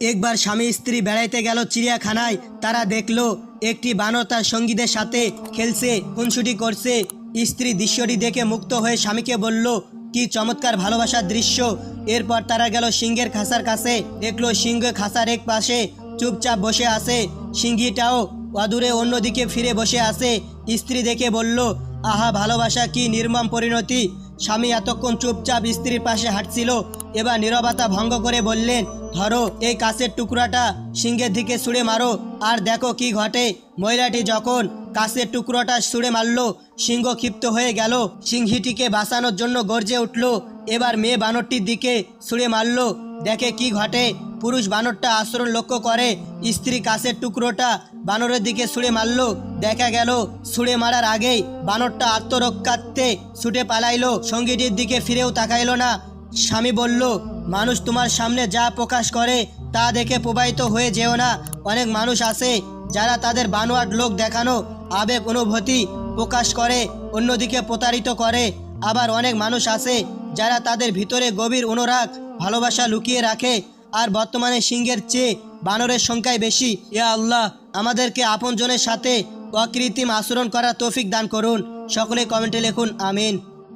একবার স্বামী স্ত্রী বেড়াইতে গেল চিড়িয়াখানায়, তারা দেখল একটি বানর তার সঙ্গীদের সাথে খেলছে, খুনসুটি করছে। স্ত্রী দৃশ্যটি দেখে মুক্ত হয়ে স্বামীকে বলল, কি চমৎকার ভালোবাসার দৃশ্য। এরপর তারা গেল সিংহের খাসার কাছে, দেখল সিংহ খাসার এক পাশে চুপচাপ বসে আছে। সিংহীটাও অদূরে অন্যদিকে ফিরে বসে আছে। স্ত্রী দেখে বলল, আহা, ভালোবাসা কি নির্মম পরিণতি। স্বামী এতক্ষণ চুপচাপ স্ত্রীর পাশে হাঁটছিল। এবার নীরবতা ভঙ্গ করে বললেন ধরো, এই কাছের টুকরাটা সিংহের দিকে ছুঁড়ে মারো। আর দেখো কি ঘটে। মহিলাটি যখন কাছের টুকরোটা ছুঁড়ে মারলো, সিংহ ক্ষিপ্ত হয়ে গেল। সিংহীটিকে বাঁচানোর জন্য গর্জে উঠল। এবার মেয়ে বানরটির দিকে ছুঁড়ে মারলো। দেখে কি ঘটে। পুরুষ বানরটা আচরণ লক্ষ্য করে। স্ত্রী কাছের টুকরোটা বানরের দিকে ছুঁড়ে মারলো। দেখা গেল, ছুঁড়ে মারার আগেই বানরটা আত্মরক্ষার্থে ছুটে পালাইলো। সঙ্গীটির দিকে ফিরেও তাকাইলো না। স্বামী বলল মানুষ তোমার সামনে যা প্রকাশ করে তা দেখে প্রবাহিত হয়ে যেও না। অনেক মানুষ আছে যারা তাদের বানোয়াট লোক দেখানো, আবেগ অনুভূতি প্রকাশ করে, অন্যদিকে প্রতারিত করে। আবার অনেক মানুষ আছে যারা তাদের ভিতরে গভীর অনুরাগ, ভালোবাসা লুকিয়ে রাখে আর বর্তমানে সিংহের চেয়ে বানরের সংখ্যাই বেশি। ইয়া আল্লাহ, আমাদেরকে আপনজনের সাথে অকৃত্রিম আচরণ করার তৌফিক দান করুন। সকলে কমেন্টে লিখুন, আমিন।